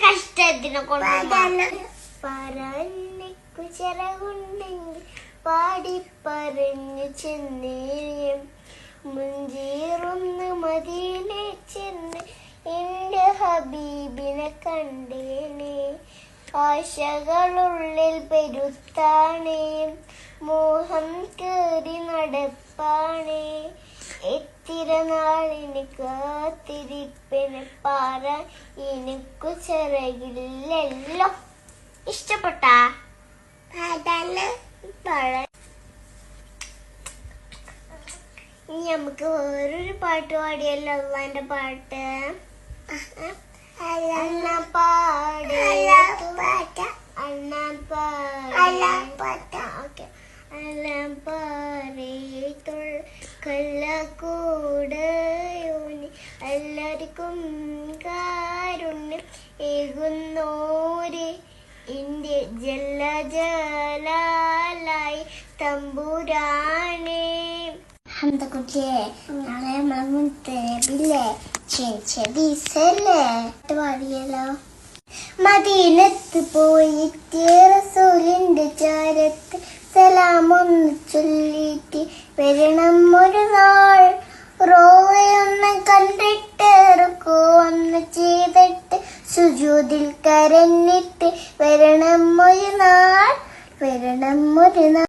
കഷ്ടത്തിനെ ചിറകുണ്ടെങ്കിൽ പാടി പറഞ്ഞു ചെന്നേയും മുഞ്ചേറുന്ന മതിയിലെ ചെന്ന് എന്റെ ഹബീബിനെ കണ്ടേനെ. ആശകളുള്ളിൽ പെരുത്താണേ. മോഹം കേറി നടപ്പാണേ. എത്തിര തിരിപ്പിന് പാറ എനിക്കു ചിറകില്ലല്ലോ. ഇഷ്ടപ്പെട്ട? ഇനി നമുക്ക് വേറൊരു പാട്ട് പാടിയല്ലോ അള്ളാന്റെ പാട്ട്. അണ്ണ പാട്. അണ്ണ പാട്ട്. ഓക്കെ. അല്ലാം പാറേത്തുൾ കള്ളക്കൂടയോനി എല്ലാവർക്കും കാരുണ്യം ഏകുന്നോര്. എന്റെ ജലജലാലായി തമ്പുരാനേ. ഹംദക്കുട്ടിയെ നാളെ നമ്മളെ മുത്തനബില്ലേ ചെവിസല്ലേ പാടിയല്ലോ മദീനത്ത് പോയിട്ട് റസൂലിന്റെ ചാരത്ത് സലാമൊന്ന് ചൊല്ലിട്ട് വരണം ഒരു നാൾ. റോയൊന്ന് കണ്ടിട്ട് ഒന്ന് ചെയ്തിട്ട് സുജൂതിൽ കരഞ്ഞിട്ട് വരണം ഒരു നാൾ വരണം ഒരു നാൾ.